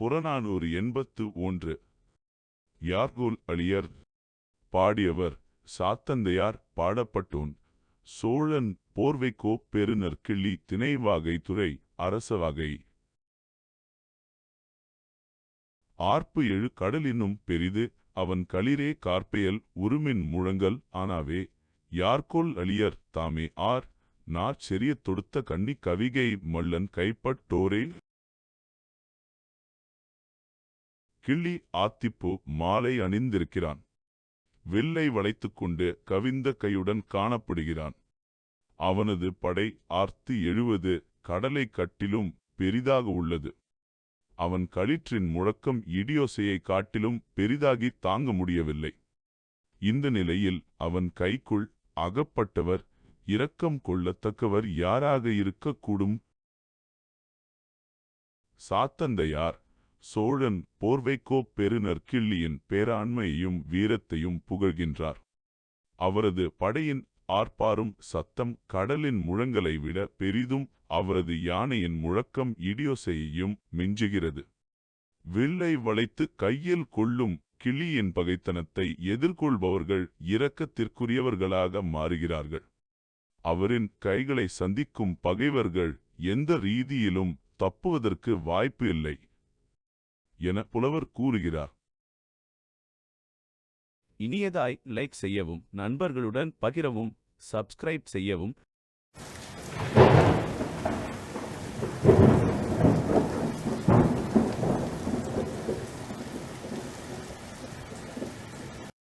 புறநானூறு எண்பத்து ஒன்று. யார்கோல் அழியர்? பாடியவர் சாத்தந்தையார் பாடப்பட்டோன். சோழன் போர்வைக்கோ பெருநற்கிள்ளி திணைவாகை துறை அரசவாகை. ஆர்ப்பு எழு கடலினும் பெரிது அவன் களிரே கார்பெயல் உருமின் முழங்கல் ஆனாவே. யார்கோல் அழியர் தாமே ஆர்? நாற் செறியத் தொடுத்த கன்னி கவிகை மல்லன் கைப்பட்டோரே கிள்ளி ஆத்திப்பூ மாலை அணிந்திருக்கிறான். வில்லை வளைத்துக்கொண்டு கவிந்த கையுடன் காணப்படுகிறான். அவனது படை ஆர்த்து எழுவது கடலை கட்டிலும் பெரிதாக உள்ளது. அவன் களிற்றின் முழக்கம் இடியோசையை காட்டிலும் பெரிதாகி தாங்க முடியவில்லை. இந்த நிலையில் அவன் கைக்குள் அகப்பட்டவர் இரக்கம் கொள்ளத்தக்கவர் யாராக இருக்கக்கூடும்? சாத்தந்தையார் சோழன் போர்வைக்கோ பெருநற்கிள்ளியின் பேராண்மையையும் வீரத்தையும் புகழ்கின்றார். அவரது படையின் ஆர்ப்பாரும் சத்தம் கடலின் முழங்கலை விட பெரிதும் அவரது யானையின் முழக்கம் இடியோசையையும் மிஞ்சுகிறது. வில்லை வளைத்து கையில் கொள்ளும் கிளியின் பகைத்தனத்தை எதிர்கொள்பவர்கள் இரக்கத்திற்குரியவர்களாக மாறுகிறார்கள். அவரின் கைகளை சந்திக்கும் பகைவர்கள் எந்த ரீதியிலும் தப்புவதற்கு வாய்ப்பு இல்லை. என புலவர் கூறுகிறார். இனியதாய் லைக் செய்யவும் நண்பர்களுடன் பகிரவும் சப்ஸ்கிரைப் செய்யவும்.